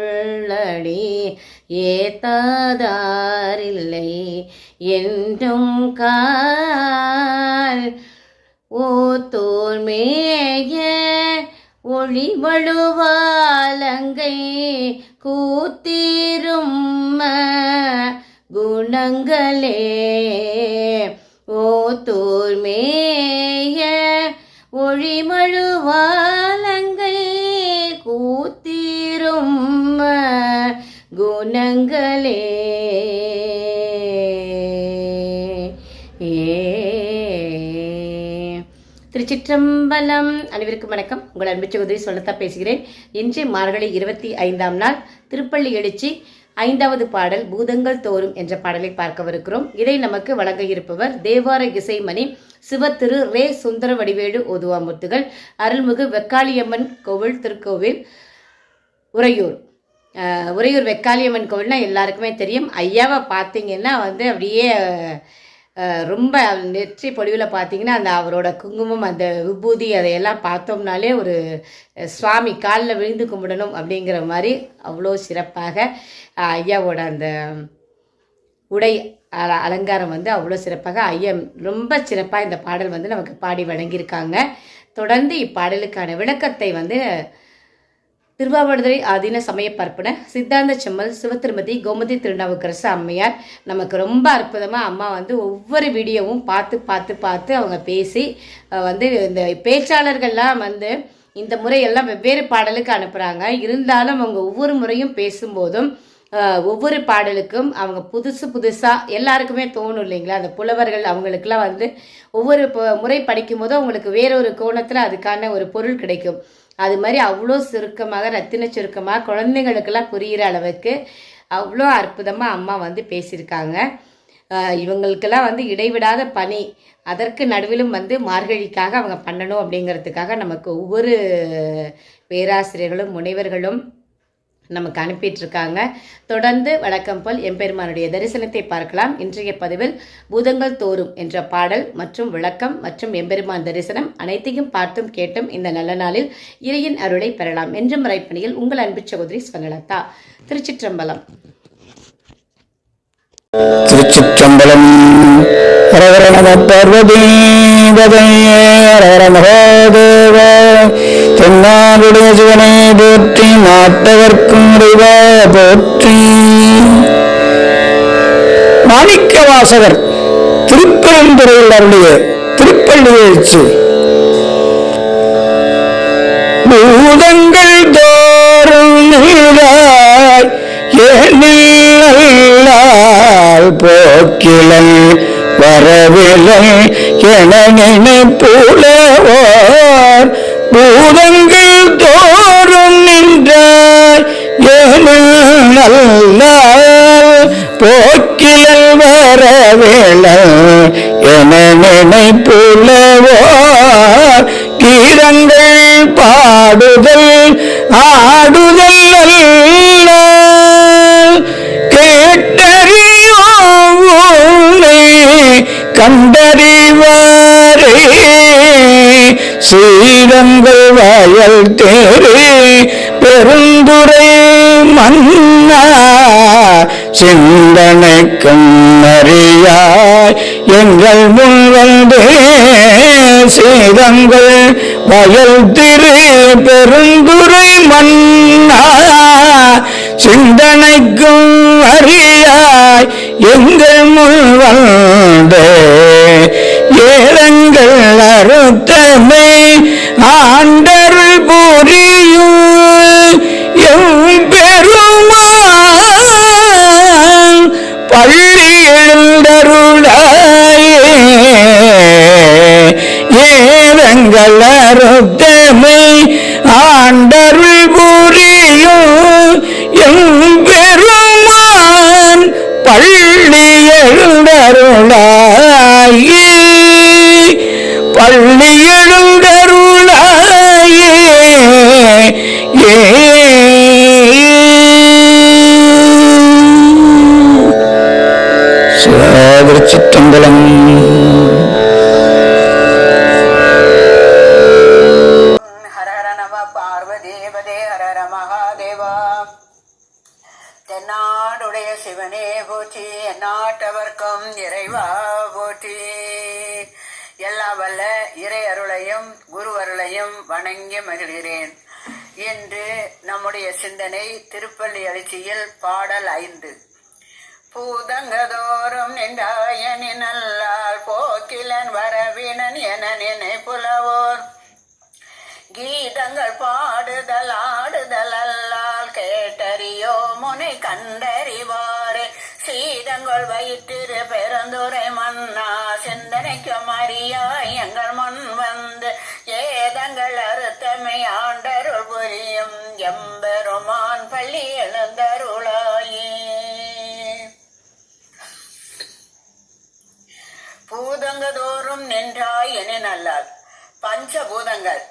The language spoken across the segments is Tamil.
நின் ஏத்தாதாரில்லை என்றும் கால். ஓத்தோர் மேய ஒளிவழுவாலங்கை வழுவாலங்கை குணங்களே. ஓத்தோர் மேய ஒளிமழுவாலங்கை குணங்களே. ஏ. திருச்சிற்றம்பலம் அனைவருக்கும் வணக்கம். உங்கள் அன்பு சகோதரி சொல்லத்தா பேசுகிறேன். இன்று மார்கழி இருபத்தி ஐந்தாம் நாள் திருப்பள்ளி எழுச்சி ஐந்தாவது பாடல் பூதங்கள் தோறும் என்ற பாடலை பார்க்கவிருக்கிறோம். இதை நமக்கு வழங்க இருப்பவர் தேவார இசைமணி சிவத்திரு ரே சுந்தர வடிவேடு ஓதுவாமூர்த்திகள் அருள்மிகு வெக்காளியம்மன் கோவில் திருக்கோவில் உறையூர். உறையூர் வெக்காளியம்மன் கோவில்னால் எல்லாருக்குமே தெரியும். ஐயாவை பார்த்தீங்கன்னா வந்து அப்படியே ரொம்ப நெற்றி பொழிவில் பார்த்தீங்கன்னா அந்த அவரோட குங்குமம் அந்த விபூதி அதையெல்லாம் பார்த்தோம்னாலே ஒரு சுவாமி காலில் விழுந்து கும்பிடணும் அப்படிங்கிற மாதிரி அவ்வளோ சிறப்பாக ஐயாவோட அந்த உடை அல- அலங்காரம் வந்து அவ்வளோ சிறப்பாக ஐயா ரொம்ப சிறப்பாக இந்த பாடல் வந்து நமக்கு பாடி வழங்கியிருக்காங்க. தொடர்ந்து இப்பாடலுக்கான விளக்கத்தை வந்து திருவாவடுதுறை ஆதீன சமய பார்ப்பன சித்தாந்த செம்மல் சிவத்திருமதி கோமதி திருநாவுக்கரசு அம்மையார். நமக்கு ரொம்ப அற்புதமாக அம்மா வந்து ஒவ்வொரு வீடியோவும் பார்த்து பார்த்து பார்த்து அவங்க பேசி வந்து இந்த பேச்சாளர்கள்லாம் வந்து இந்த முறையெல்லாம் வெவ்வேறு பாடலுக்கு அனுப்புகிறாங்க இருந்தாலும் அவங்க ஒவ்வொரு முறையும் பேசும்போதும் ஒவ்வொரு பாடலுக்கும் அவங்க புதுசு புதுசாக எல்லாருக்குமே தோணும் இல்லைங்களா? அந்த புலவர்கள் அவங்களுக்குலாம் வந்து ஒவ்வொரு ப- முறை படிக்கும்போதும் அவங்களுக்கு வேறொரு கோணத்தில் அதுக்கான ஒரு பொருள் கிடைக்கும். அது மாதிரி அவ்வளோ சுருக்கமாக ரத்தின சுருக்கமாக குழந்தைங்களுக்கெல்லாம் புரிகிற அளவுக்கு அவ்வளோ அற்புதமாக அம்மா வந்து பேசியிருக்காங்க. இவங்களுக்கெல்லாம் வந்து இடைவிடாத பணி அதற்கு நடுவிலும் வந்து மார்கழிக்காக அவங்க பண்ணணும் அப்படிங்கிறதுக்காக நமக்கு ஒவ்வொரு பேராசிரியர்களும் முனைவர்களும் நமக்கு அனுப்பிட்டுருக்காங்க. தொடர்ந்து வழக்கம் போல் எம்பெருமானுடைய தரிசனத்தை பார்க்கலாம். இன்றைய பதிவில் பூதங்கள் தோறும் என்ற பாடல் மற்றும் விளக்கம் மற்றும் எம்பெருமான் தரிசனம் அனைத்தையும் பார்த்தும் கேட்டும் இந்த நல்ல நாளில் இறையின் அருளை பெறலாம் என்ற முறைப்பணியில் உங்கள் அன்பு சகோதரி ஸ்வனலதா திருச்சிற்றம்பலம். திருச்சிற்றம்பலம். ஹரஹர நம பார்வதீபதே ஹரஹர மகாதேவ எல்லாருடைய சிவனை போற்றி நாட்டவர்க்கும் இறைவா போற்றி. மாணிக்க வாசகர் திருப்பெருந்துறையில் அருளிய திருப்பள்ளி எழுச்சி. பூதங்கள் தோறும் நீராய் போக்கிலன் வரவிலன் என நினைப்புலவோர் பூதங்கள் தோறும் நின்றாய். எண்ணில்லால் வரவேள என நினைப்புலவோ ஸ்ரீரங்கள் வயல் தேரே பெருந்துரை மன்னா. சிந்தனைக்கும் அறியாய் எங்கள் முன் வந்தே சீதங்கள் வயல் திரு பெருந்துரை மன்னா. சிந்தனைக்கும் அறியாய் எங்கள் முன் வந்தே எம் பெருமான் பள்ளி எழுந்தருளாயே. பள்ளி எழுந்த நாடுடைய சிவனே போற்றி எந்நாட்டவர்க்கும் இறைவா போற்றி. எல்லா வல்ல இறை அருளையும் குரு அருளையும் வணங்கி மகிழ்கிறேன். இன்று நம்முடைய சிந்தனை திருப்பள்ளி எழுச்சியில் பாடல் ஐந்து. பூதங்கதோறும் நின்றாயனின் நல்லால் போக்கிலன் வரவினன் என நினைப்புலவோர். கீதங்கள் பாடுதல் ஆடுதல் மோனை கண்டறிவாரே. சீதங்கள் வயிற்றிரு பெருந்துரை மன்னா சிந்தனைக்கும் மறியாய் எங்கள் முன் வந்து ஏதங்கள் அறுத்தமை ஆண்டருள் புரியும். எம்பெருமான் பள்ளி எழுந்தருளாயே. பூதங்கதோறும் நின்றாய் என நல்லார். பஞ்சபூதங்கள்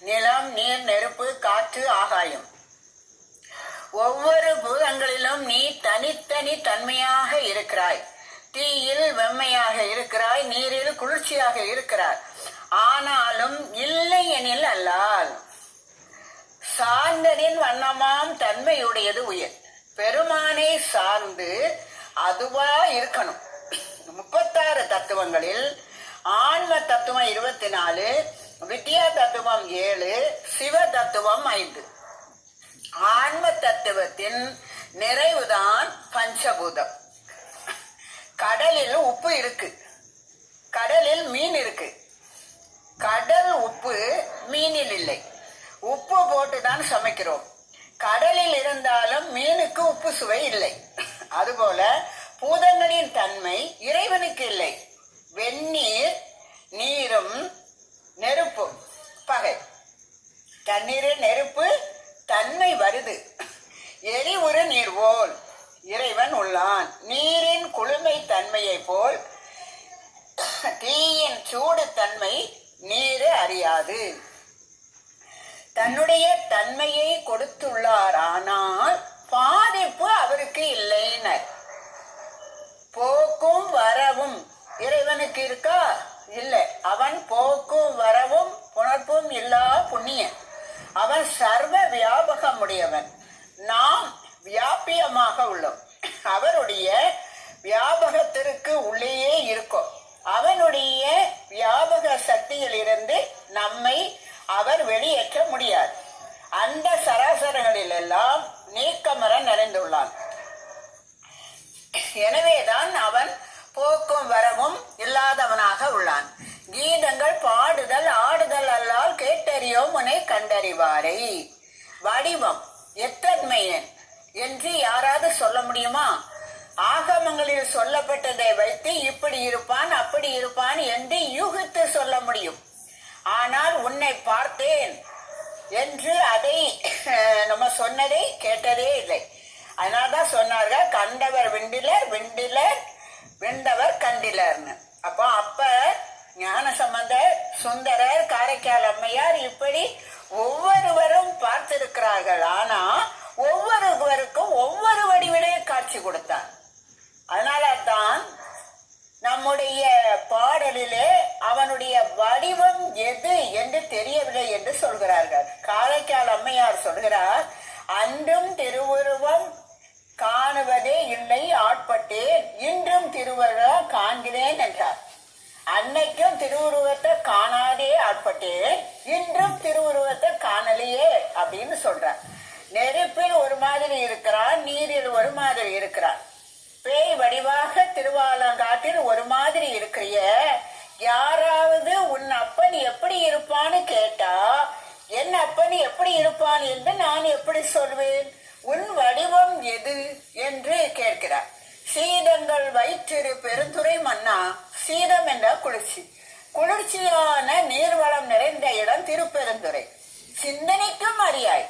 நிலம் நீர் நெருப்பு காற்று ஆகாயம். ஒவ்வொரு பூதங்களிலும் நீ தனித்தனி தன்மையாக இருக்கிறாய். தீயில் வெம்மையாக இருக்கிறாய் நீரில் குளிர்ச்சியாக இருக்கிறாய். ஆனாலும் இல்லை எனில் அல்லால். சார்ந்தனின் வண்ணமாம் தன்மையுடையது உயிர். பெருமானை சார்ந்து அதுவா இருக்கணும். முப்பத்தாறு தத்துவங்களில் ஆன்ம தத்துவம் இருபத்தி நாலு வித்யா தத்துவம் ஏழு சிவ தத்துவம் ஐந்து. ஆன்ம தத்துவத்தின் நிறைவுதான் பஞ்சபூதம். கடலில் உப்பு இருக்கு. கடலில் மீன் இருக்கு. கடல் உப்பு மீனில் இல்லை. உப்பு போட்டு தான் சமைக்கிறோம். கடலில் இருந்தாலும் மீனுக்கு உப்பு சுவை இல்லை. அதுபோல பூதங்களின் தன்மை இறைவனுக்கு இல்லை. வெந்நீர் நீரும் நெருப்பும் பகை. தண்ணீர் நெருப்பு தன்மை வருது ஒரு நீர்வோல் இறைவன் உள்ளான். நீரின் குளுமை தன்மையை போல் தீயின் சூடு தன்மை நீரு அறியாது. தன்னுடைய தன்மையை கொடுத்துள்ளார் ஆனால் பாதிப்பு அவருக்கு இல்லைனர். போக்கும் வரவும் இறைவனுக்கு இருக்கா? இல்லை. அவன் போக்கும் வரவும் புணர்ப்பும் இல்லா புண்ணியன். அவன் சர்வ வியாபகம் உடையவன் நாம் வியாபியமாக உள்ளோம். அவருடைய வியாபகத்திற்கு உள்ளேயே இருக்கும். அவனுடைய வியாபக சக்தியிலிருந்து நம்மை அவர் வெளியேற்ற முடியாது. அந்த சராசரங்களில் எல்லாம் நீக்கமர நிறைந்துள்ளான். எனவேதான் அவன் போக்கும் வரவும் இல்லாதவனாக உள்ளான். கீதங்கள் பாடுதல் ஆடுதல் அல்லா கேட்டறியோ முனை கண்டறிவாரை. வடிவம் எத்தன்மையன் என்று யாராவது சொல்ல முடியுமா? ஆகமங்களில் சொல்லப்பட்டதை வைத்து இப்படி இருப்பான் அப்படி இருப்பான் என்று யூகித்து சொல்ல முடியும். ஆனால் உன்னை பார்த்தேன் என்று அதை நம்ம சொன்னதை கேட்டதே இல்லை. அதனால்தான் சொன்னார்கள் கண்டவர் விண்டிலர் விண்டிலர் விண்டவர் கண்டிலர்னு. அப்போ அப்ப ஞான சம்பந்தர் சுந்தரர் காரைக்கால் அம்மையார் இப்படி ஒவ்வொருவரும் பார்த்திருக்கிறார்கள். ஆனா ஒவ்வொருவருக்கும் ஒவ்வொரு வடிவிலே காட்சி கொடுத்தார். அதனால தான் நம்முடைய பாட திருவாலங்காட்டில் ஒரு மாதிரி இருக்கிறிய. யாராவது உன் அப்பன் எப்படி இருப்பான்னு கேட்டா என் அப்பன் எப்படி இருப்பான் என்று நான் எப்படி சொல்வேன்? உன் வடிவம் எது? என்று கேட்கிறார். சீதங்கள் வயிற்றிரு பெருந்துரை மன்னா சீதம் என்ற குளிர்ச்சி. குளிர்ச்சியான நீர்வளம் நிறைந்த இடம் திருப்பெருந்துறை. சிந்தனைக்கும் அறியாய்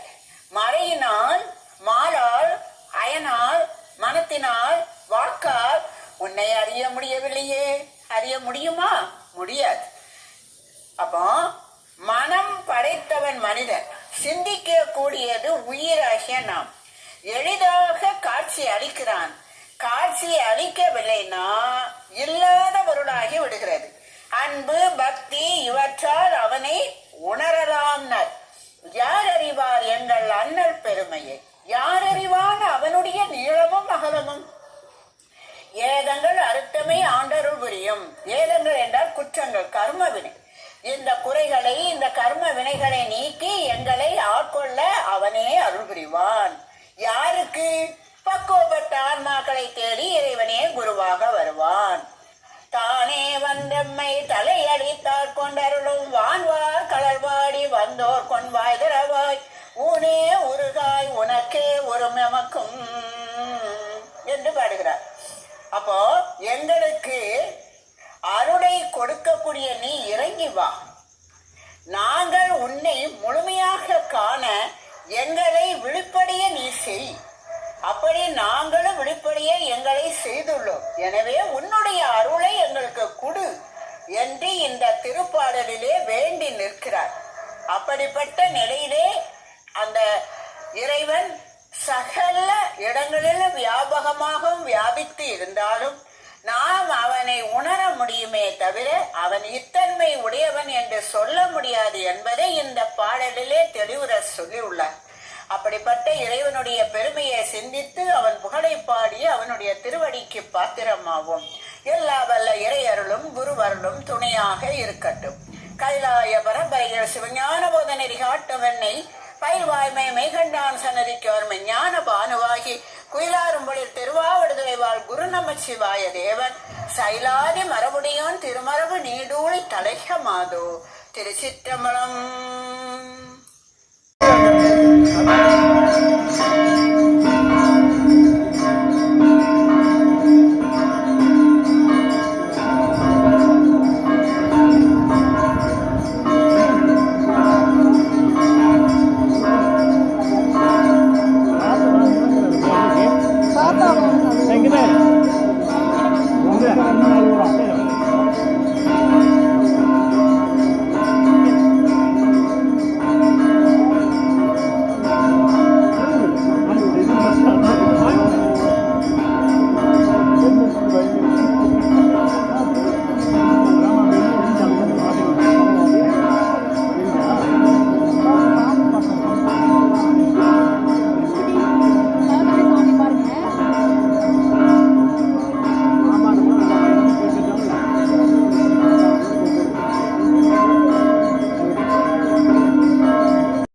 மறையினால் மாலால் அயனால் மனத்தினால் வாக்கால் உன்னை அறிய முடியவில்லையே. அறிய முடியுமா? முடியாது. அப்போ மனம் படைத்தவன் மனிதன் சிந்திக்க கூடியது உயிராகிய நாம். எளிதாக காட்சி அளிக்கிறான். காட்சி அளிக்கவில்லைன்னா இல்லை எங்களை இந்த கர்ம வினைகளை நீக்கி எங்களை ஆட்கொள்ள அவனே அருள் புரிவான் யாருக்கு? பக்குவப்பட்ட ஆன்மாக்களை தேடி இறைவனே குருவாக வருவான். தானே வந்தம்மை தலையடித்தார் கொண்டருளும் வான்வார் கடல்வாடி வந்தோர் கொன்வாய் திரவாய் ஊனே உருகாய் உனக்கே ஒரு நமக்கும் என்று பாடுகிறார். அப்போ எங்களுக்கு அருளை கொடுக்கக்கூடிய நீ இறங்கி வா. எங்களை விழிப்படைய நீ செய். அப்படி நாங்களும் விழிப்படைய எங்களை செய்துள்ளோம். எனவே உன்னுடைய அருளை எங்களுக்கு கொடு என்று இந்த திருப்பாடலிலே வேண்டி நிற்கிறார். அப்படிப்பட்ட நிலையிலே அந்த இறைவன் சகல இடங்களிலும் வியாபகமாகவும் வியாபித்து இருந்தாலும் நாம் அவனை உணர முடியுமே தவிர அவன் இத்தன்மை உடையவன் என்று சொல்ல முடியாது என்பதை இந்த பாடலிலே தெளிவுற சொல்லியுள்ளார். அப்படிப்பட்ட இறைவனுடைய பெருமையை சிந்தித்து அவன் புகழை பாடி அவனுடைய திருவடிக்கு பாத்திரமாகும் எல்லா வல்ல இறையருளும் குருவருளும் துணையாக இருக்கட்டும். கைலாய பரம்பரையில் சிவஞான போத காட்டுவெண்ணை பயிர்வாய்மை மெய்கண்டான் சன்னதிக்கு வரும் ஞான பானுவாகி குயிலாரும்பொழில் திருவாவடுதுறைவாள் குரு நமச்சிவாய தேவன். சைலாதி மரபு மரபுடையோன் திருமரபு நீடூழி தலைக்க மாதோ திருச்சிற்றம்பலம்